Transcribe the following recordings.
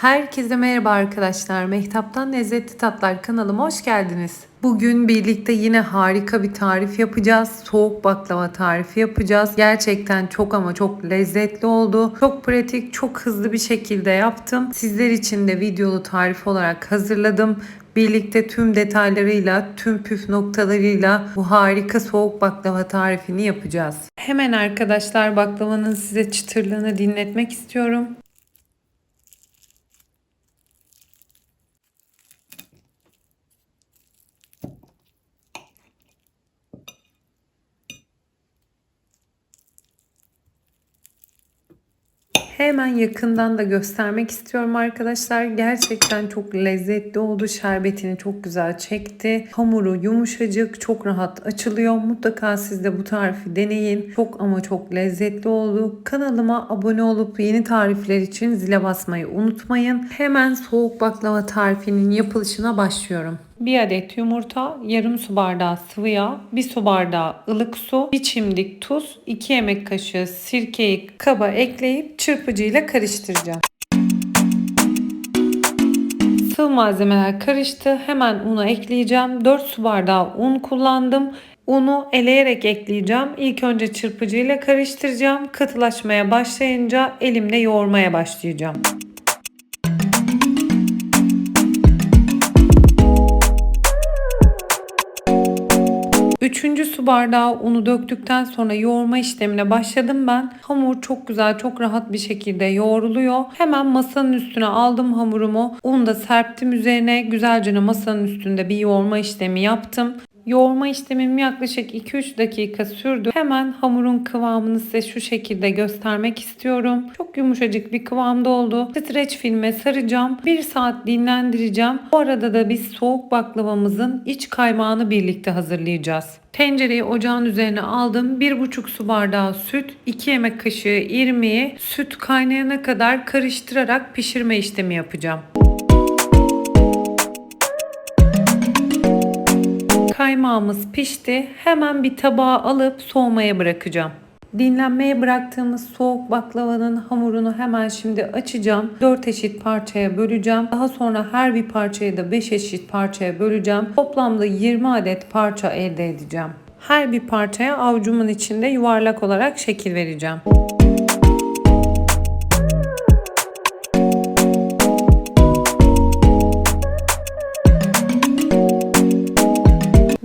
Herkese merhaba arkadaşlar. Mehtap'tan Lezzetli Tatlar kanalıma hoş geldiniz. Bugün birlikte yine harika bir tarif yapacağız. Soğuk baklava tarifi yapacağız. Gerçekten çok ama çok lezzetli oldu. Çok pratik, çok hızlı bir şekilde yaptım. Sizler için de videolu tarif olarak hazırladım. Birlikte tüm detaylarıyla, tüm püf noktalarıyla bu harika soğuk baklava tarifini yapacağız. Hemen arkadaşlar baklavanın size çıtırlığını dinletmek istiyorum. Hemen yakından da göstermek istiyorum arkadaşlar. Gerçekten çok lezzetli oldu. Şerbetini çok güzel çekti. Hamuru yumuşacık, çok rahat açılıyor. Mutlaka siz de bu tarifi deneyin. Çok ama çok lezzetli oldu. Kanalıma abone olup yeni tarifler için zile basmayı unutmayın. Hemen soğuk baklava tarifinin yapılışına başlıyorum. 1 adet yumurta, yarım su bardağı sıvı yağ, 1 su bardağı ılık su, 1 çimdik tuz, 2 yemek kaşığı sirkeyi kaba ekleyip çırpıcıyla karıştıracağım. Sıvı malzemeler karıştı. Hemen unu ekleyeceğim. 4 su bardağı un kullandım. Unu eleyerek ekleyeceğim. İlk önce çırpıcıyla karıştıracağım. Katılaşmaya başlayınca elimle yoğurmaya başlayacağım. Su bardağı unu döktükten sonra yoğurma işlemine başladım ben. Hamur çok güzel, çok rahat bir şekilde yoğruluyor. Hemen masanın üstüne aldım hamurumu. Unu da serptim üzerine. Güzelce masanın üstünde bir yoğurma işlemi yaptım. Yoğurma işlemim yaklaşık 2-3 dakika sürdü. Hemen hamurun kıvamını size şu şekilde göstermek istiyorum. Çok yumuşacık bir kıvamda oldu. Streç filme saracağım. 1 saat dinlendireceğim. Bu arada da biz soğuk baklavamızın iç kaymağını birlikte hazırlayacağız. Tencereyi ocağın üzerine aldım. 1,5 su bardağı süt, 2 yemek kaşığı irmiği süt kaynayana kadar karıştırarak pişirme işlemi yapacağım. Kaymağımız pişti. Hemen bir tabağa alıp soğumaya bırakacağım. Dinlenmeye bıraktığımız soğuk baklavanın hamurunu hemen şimdi açacağım. 4 eşit parçaya böleceğim. Daha sonra her bir parçayı da 5 eşit parçaya böleceğim. Toplamda 20 adet parça elde edeceğim. Her bir parçaya avucumun içinde yuvarlak olarak şekil vereceğim.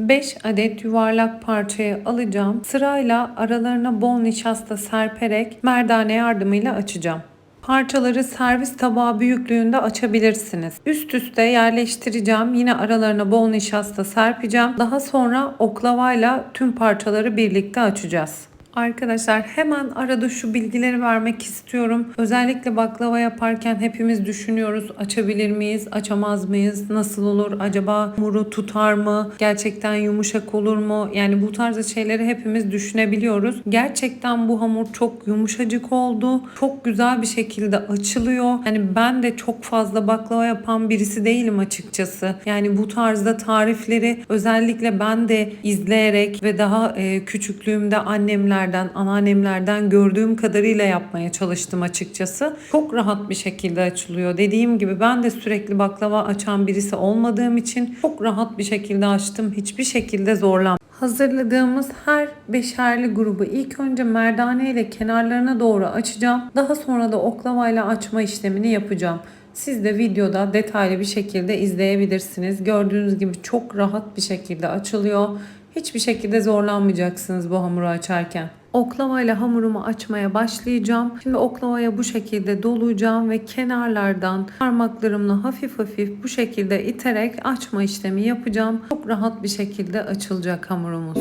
5 adet yuvarlak parçayı alacağım. Sırayla aralarına bol nişasta serperek merdane yardımıyla açacağım. Parçaları servis tabağı büyüklüğünde açabilirsiniz. Üst üste yerleştireceğim. Yine aralarına bol nişasta serpeceğim. Daha sonra oklavayla tüm parçaları birlikte açacağız. Arkadaşlar hemen arada şu bilgileri vermek istiyorum. Özellikle baklava yaparken hepimiz düşünüyoruz. Açabilir miyiz? Açamaz mıyız? Nasıl olur? Acaba hamuru tutar mı? Gerçekten yumuşak olur mu? Yani bu tarz şeyleri hepimiz düşünebiliyoruz. Gerçekten bu hamur çok yumuşacık oldu. Çok güzel bir şekilde açılıyor. Yani ben de çok fazla baklava yapan birisi değilim açıkçası. Yani bu tarzda tarifleri özellikle ben de izleyerek ve daha e, küçüklüğümde annemler annemlerden, anneannemlerden gördüğüm kadarıyla yapmaya çalıştım açıkçası. Çok rahat bir şekilde açılıyor. Dediğim gibi ben de sürekli baklava açan birisi olmadığım için çok rahat bir şekilde açtım. Hiçbir şekilde zorlanmadım. Hazırladığımız her beşerli grubu ilk önce merdane ile kenarlarına doğru açacağım. Daha sonra da oklavayla açma işlemini yapacağım. Siz de videoda detaylı bir şekilde izleyebilirsiniz. Gördüğünüz gibi çok rahat bir şekilde açılıyor. Hiçbir şekilde zorlanmayacaksınız bu hamuru açarken. Oklavayla hamurumu açmaya başlayacağım. Şimdi oklavaya bu şekilde doluyacağım ve kenarlardan parmaklarımla hafif hafif bu şekilde iterek açma işlemi yapacağım. Çok rahat bir şekilde açılacak hamurumuz.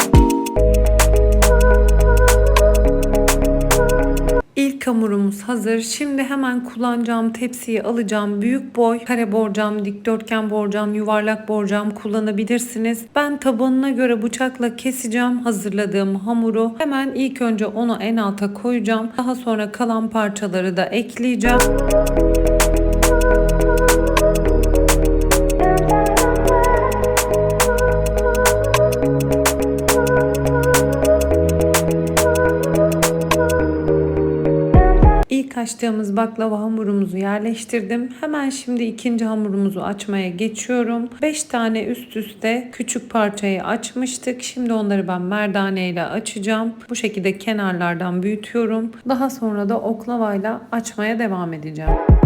İlk hamurumuz hazır. Şimdi hemen kullanacağım tepsiyi alacağım. Büyük boy kare borcam, dikdörtgen borcam, yuvarlak borcam kullanabilirsiniz. Ben tabanına göre bıçakla keseceğim hazırladığım hamuru. Hemen ilk önce onu en alta koyacağım. Daha sonra kalan parçaları da ekleyeceğim. Açtığımız baklava hamurumuzu yerleştirdim. Hemen şimdi ikinci hamurumuzu açmaya geçiyorum. 5 tane üst üste küçük parçayı açmıştık. Şimdi onları ben merdane ile açacağım. Bu şekilde kenarlardan büyütüyorum. Daha sonra da oklavayla açmaya devam edeceğim.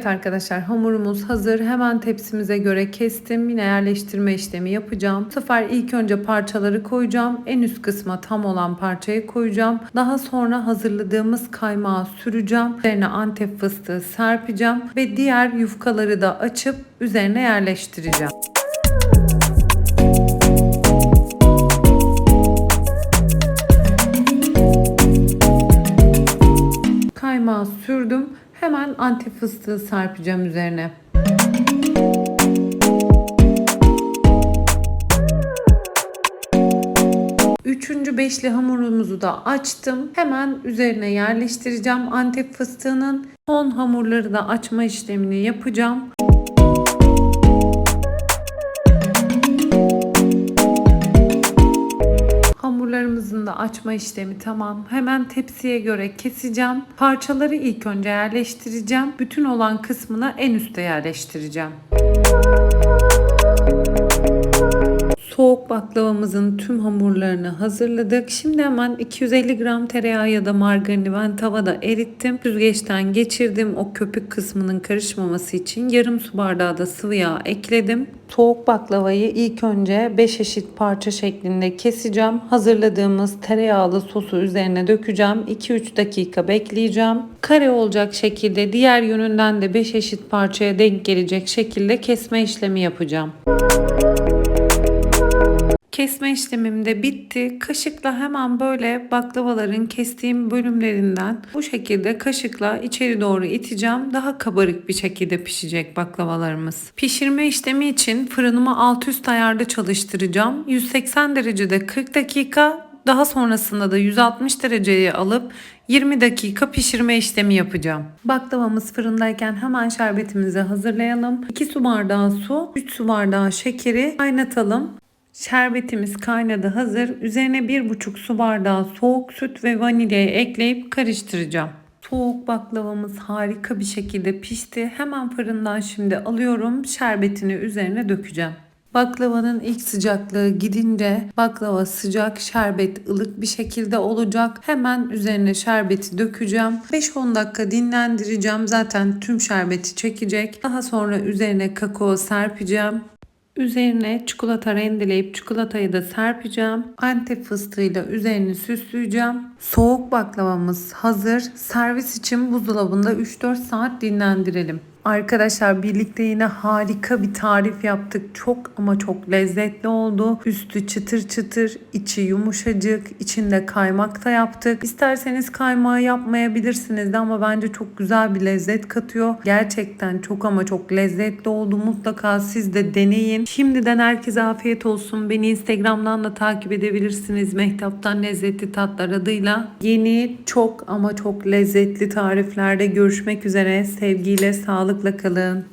Evet arkadaşlar hamurumuz hazır. Hemen tepsimize göre kestim. Yine yerleştirme işlemi yapacağım. Bu sefer ilk önce parçaları koyacağım. En üst kısma tam olan parçayı koyacağım. Daha sonra hazırladığımız kaymağı süreceğim. Üzerine antep fıstığı serpeceğim. Ve diğer yufkaları da açıp üzerine yerleştireceğim. Kaymağı sürdüm. Hemen antep fıstığı serpeceğim üzerine. Üçüncü beşli hamurumuzu da açtım. Hemen üzerine yerleştireceğim antep fıstığının. Son hamurları da açma işlemini yapacağım. Hamurlarımızın da açma işlemi tamam. Hemen tepsiye göre keseceğim. Parçaları ilk önce yerleştireceğim. Bütün olan kısmını en üste yerleştireceğim. Soğuk baklavamızın tüm hamurlarını hazırladık. Şimdi hemen 250 gram tereyağı ya da margarini ben tavada erittim. Süzgeçten geçirdim. O köpük kısmının karışmaması için yarım su bardağı da sıvı yağ ekledim. Soğuk baklavayı ilk önce 5 eşit parça şeklinde keseceğim. Hazırladığımız tereyağlı sosu üzerine dökeceğim. 2-3 dakika bekleyeceğim. Kare olacak şekilde diğer yönünden de 5 eşit parçaya denk gelecek şekilde kesme işlemi yapacağım. Kesme işlemim de bitti. Kaşıkla hemen böyle baklavaların kestiğim bölümlerinden bu şekilde kaşıkla içeri doğru iteceğim. Daha kabarık bir şekilde pişecek baklavalarımız. Pişirme işlemi için fırınımı alt üst ayarda çalıştıracağım. 180 derecede 40 dakika daha sonrasında da 160 dereceye alıp 20 dakika pişirme işlemi yapacağım. Baklavamız fırındayken hemen şerbetimizi hazırlayalım. 2 su bardağı su, 3 su bardağı şekeri kaynatalım. Şerbetimiz kaynadı hazır. Üzerine 1,5 su bardağı soğuk süt ve vanilyayı ekleyip karıştıracağım. Soğuk baklavamız harika bir şekilde pişti. Hemen fırından şimdi alıyorum. Şerbetini üzerine dökeceğim. Baklavanın ilk sıcaklığı gidince baklava sıcak, şerbet ılık bir şekilde olacak. Hemen üzerine şerbeti dökeceğim. 5-10 dakika dinlendireceğim. Zaten tüm şerbeti çekecek. Daha sonra üzerine kakao serpeceğim. Üzerine çikolata rendeleyip çikolatayı da serpeceğim. Antep fıstığıyla üzerini süsleyeceğim. Soğuk baklavamız hazır. Servis için buzdolabında 3-4 saat dinlendirelim. Arkadaşlar birlikte yine harika bir tarif yaptık. Çok ama çok lezzetli oldu. Üstü çıtır çıtır, içi yumuşacık, içinde kaymak da yaptık. İsterseniz kaymağı yapmayabilirsiniz de ama bence çok güzel bir lezzet katıyor. Gerçekten çok ama çok lezzetli oldu. Mutlaka siz de deneyin. Şimdiden herkese afiyet olsun. Beni Instagram'dan da takip edebilirsiniz. Mehtaptan Lezzetli Tatlar adıyla. Yeni çok ama çok lezzetli tariflerde görüşmek üzere. Sevgiyle, sağlıkla kalın.